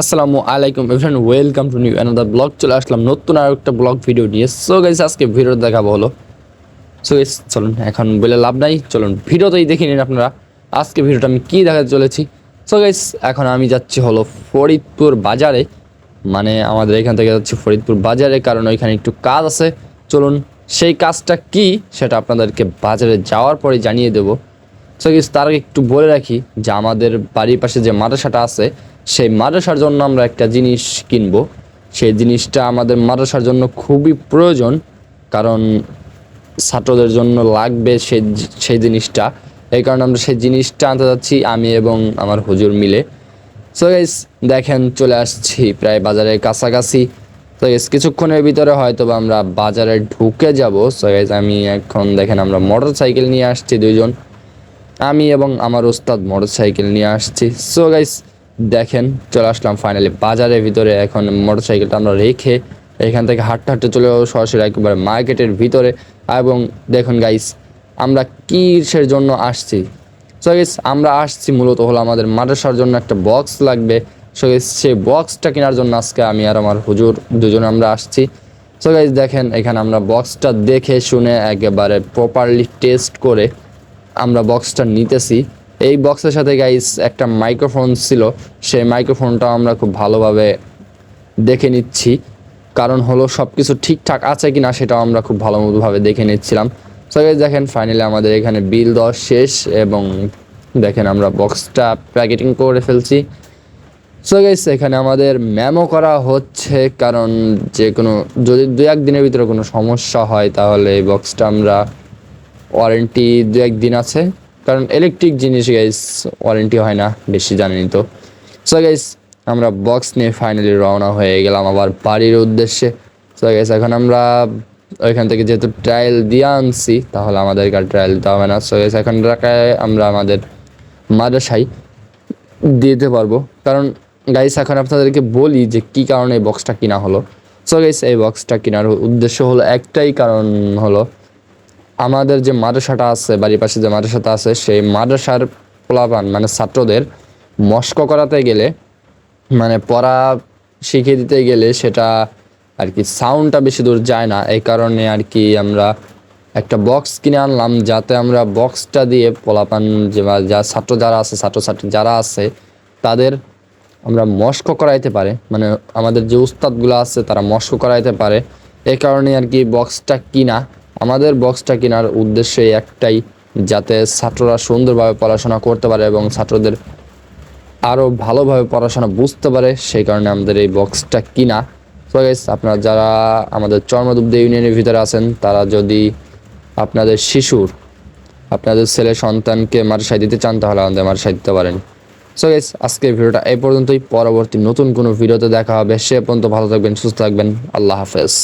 আসসালামু আলাইকুম everyone welcome to new another vlog চলে আসলাম নতুন আর একটা ব্লগ ভিডিও নিয়ে। সো গাইস আজকে ভিডিও দেখাবো হলো। সো গাইস চলুন, এখন বলে লাভ নাই। চলুন, ভিডিওতেই দেখে নিন আপনারা আজকে ভিডিওটা আমি কী দেখাতে চলেছি। সো গাইস এখন আমি যাচ্ছি হলো ফরিদপুর বাজারে। মানে আমাদের এখান থেকে যাচ্ছি ফরিদপুর বাজারে, কারণ ওইখানে একটু কাজ আছে। চলুন, সেই কাজটা কি সেটা আপনাদেরকে বাজারে যাওয়ার পরে জানিয়ে দেবো। সো তার আগে একটু বলে রাখি যে আমাদের বাড়ির পাশে যে মাদ্রাসাটা আছে, সেই মাদ্রাসার জন্য আমরা একটা জিনিস কিনবো। সেই জিনিসটা আমাদের মাদ্রাসার জন্য খুবই প্রয়োজন, কারণ ছাত্রদের জন্য লাগবে সেই সেই জিনিসটা। এই কারণে আমরা সেই জিনিসটা আনতে যাচ্ছি, আমি এবং আমার হুজুর মিলে। সো গাইস দেখেন, চলে আসছি প্রায় বাজারের কাছাকাছি। তো গাইস কিছুক্ষণের ভিতরে হয়তো আমরা বাজারে ঢুকে যাব। সো গাইস আমি এখন দেখেন আমরা মোটর সাইকেল নিয়ে আসছি দুইজন। আমি এবং আমার ওস্তাদ মোটর সাইকেল নিয়ে আসছি। সো গাইস দেখেন, চলে আসলাম ফাইনালি বাজারের ভিতরে। এখন মোটর সাইকেলটা আমরা রেখে এখান থেকে হাঁটতে হাঁটতে চলে যাব সরাসরি একেবারে মার্কেটের ভিতরে। এবং দেখুন গাইস আমরা কিসের জন্য আসছি? সো গাইস আমরা আসছি মূলত হলো আমাদের মাদ্রাসার জন্য একটা বক্স লাগবে। সো গাইস সেই বক্সটা কেনার জন্য আজকে আমি আর আমার হুজুর দুজনে আমরা আসছি। সো গাইস দেখেন, এখানে আমরা বক্সটা দেখে শুনে একেবারে প্রপারলি টেস্ট করে আমরা বক্সটা নিতেছি। এই বক্সের সাথে গাইস একটা মাইক্রোফোন ছিল, সেই মাইক্রোফোনটা আমরা খুব ভালোভাবে দেখে নিচ্ছি। কারণ হলো সব কিছু ঠিকঠাক আছে কি না সেটাও আমরা খুব ভালো মতোভাবে দেখে নিচ্ছিলাম। সো গাইস দেখেন ফাইনালি আমাদের এখানে বিল দেওয়া শেষ এবং দেখেন আমরা বক্সটা প্যাকেটিং করে ফেলছি। সো গাইস এখানে আমাদের ম্যামও করা হচ্ছে, কারণ যে কোনো, যদি দু এক দিনের ভিতরে কোনো সমস্যা হয় তাহলে এই বক্সটা আমরা ওয়ারেন্টি দু একদিন আছে। কারণ ইলেকট্রিক জিনিস গাইস ওয়ারেন্টি হয় না, বেশি জানেনি তো। সো গাইস আমরা বক্স নিয়ে ফাইনালি রওনা হয়ে গেলাম আবার বাড়ির উদ্দেশ্যে। সো গাইস এখন আমরা ওইখান থেকে যেহেতু ট্রায়াল দিয়ে আনছি, তাহলে আমাদেরকে আর ট্রায়াল দিতে হবে না। সো গাইস এখন টাকায় আমরা আমাদের মাদ্রাসায় দিতে পারব। কারণ গাইস এখন আপনাদেরকে বলি যে কি কারণে এই বক্সটা কিনা হলো। সো গাইস এই বক্সটা কেনার উদ্দেশ্য হলো একটাই কারণ হলো আমাদের যে মাদ্রাসাটা আছে, বাড়ির পাশে যে মাদ্রাসাটা আছে, সেই মাদ্রাসার পোলাপান মানে ছাত্রদের মস্ক করাতে গেলে মানে পড়া শিখিয়ে দিতে গেলে সেটা আর কি সাউন্ডটা বেশি দূর যায় না। এই কারণে আর কি আমরা একটা বক্স কিনে আনলাম, যাতে আমরা বক্সটা দিয়ে পোলাপান যে যা ছাত্র যারা আছে, ছাত্রছাত্রী যারা আছে, তাদের আমরা মস্ক করাইতে পারে। মানে আমাদের যে উস্তাদগুলো আছে, তারা মস্ক করাইতে পারে। এই কারণে আর কি বক্সটা কিনা আমাদের বক্সটা কেনার উদ্দেশ্য একটাই, যাতে ছাত্ররা সুন্দরভাবে পড়াশোনা করতে পারে এবং ছাত্রদের আরও ভালোভাবে পড়াশোনা বুঝতে পারে, সেই কারণে আমাদের এই বক্সটা কিনা। তো আপনারা যারা আমাদের চর্মদুব্দ ইউনিয়নের ভিতরে আছেন, তারা যদি আপনাদের শিশুর, আপনাদের ছেলে সন্তানকে মার্শাই দিতে চান, তাহলে আমাদের মার্শাই দিতে পারেন। সো গাইস আজকের ভিডিওটা এই পর্যন্তই। পরবর্তী নতুন কোনো ভিডিওতে দেখা হবে। সে পর্যন্ত ভালো থাকবেন, সুস্থ থাকবেন। আল্লাহ হাফেজ।